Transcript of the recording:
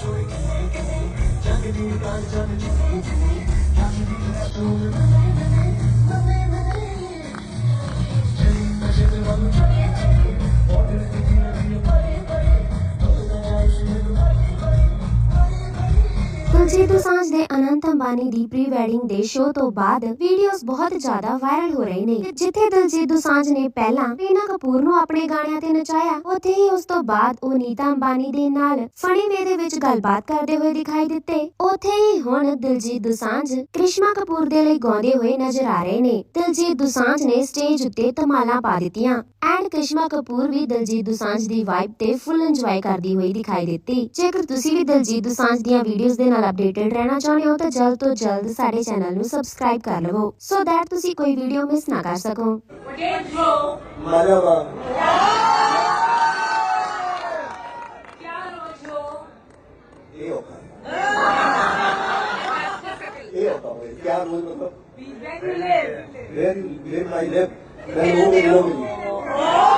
Jaggedy, jaggedy, jaggedy, Diljit Dosanjh ਦੇ ਅਨੰਤ ਅੰਬਾਨੀ ਦੀ pre wedding ਦੇ ਸ਼ੋਅ ਤੋਂ ਬਾਅਦ ਵੀਡੀਓਜ਼ ਬਹੁਤ ਜ਼ਿਆਦਾ ਵਾਇਰਲ ਹੋ ਰਹੇ ਨੇ। ਜਿੱਥੇ ਦਿਲਜੀਤ ਦੋਸਾਂਝ ਨੇ ਪਹਿਲਾਂ ਰੀਨਾ ਕਪੂਰ ਨੂੰ ਆਪਣੇ ਗਾਣਿਆਂ ਤੇ ਨਚਾਇਆ, ਉੱਥੇ ਹੀ ਉਸ ਤੋਂ ਬਾਅਦ ਉਹ ਨੀਤਾ ਅੰਬਾਨੀ ਦੇ ਨਾਲ ਫਨੀ ਵੇ ਦੇ ਵਿੱਚ ਗੱਲਬਾਤ ਕਰਦੇ ਹੋਏ ਦਿਖਾਈ ਦਿੱਤੇ। ਉੱਥੇ ਹੀ ਹੁਣ ਦਿਲਜੀਤ ਦੋਸਾਂਝ ਕ੍ਰਿਸ਼ਮਾ ਕਪੂਰ ਦੇ ਲਈ ਗਾਉਂਦੇ ਹੋਏ ਨਜ਼ਰ ਆ ਰਹੇ ਨੇ। ਦਿਲਜੀਤ ਦੋਸਾਂਝ ਨੇ ਸਟੇਜ ਉੱਤੇ ਧਮਾਲਾਂ ਪਾ ਦਿੱਤੀਆਂ। ਕਸ਼ਮਾ ਕਪੂਰ ਵੀ ਦਲਜੀਤ ਦੁਸਾਂਝ ਦੀ ਵਾਈਬ ਤੇ ਫੁੱਲ ਇੰਜੋਏ ਕਰਦੀ ਹੋਈ ਦਿਖਾਈ ਦਿੱਤੀ ਜੇਕਰ ਤੁਸੀਂ ਵੀ ਦਲਜੀਤ ਦੁਸਾਂਝ ਦੀਆਂ ਵੀਡੀਓਜ਼ ਦੇ ਨਾਲ ਅਪਡੇਟਡ ਰਹਿਣਾ ਚਾਹੁੰਦੇ ਹੋ ਤਾਂ ਜਲਦ ਤੋਂ ਜਲਦ ਸਾਡੇ ਚੈਨਲ ਨੂੰ ਸਬਸਕ੍ਰਾਈਬ ਕਰ ਲਵੋ ਸੋ ਦੈਟ ਤੁਸੀਂ ਕੋਈ ਵੀਡੀਓ ਮਿਸ ਨਾ ਕਰ ਸਕੋ ਮਰਹਬਾ ਇਹ ਮਤਲਬ Where you live, where you live my life, then?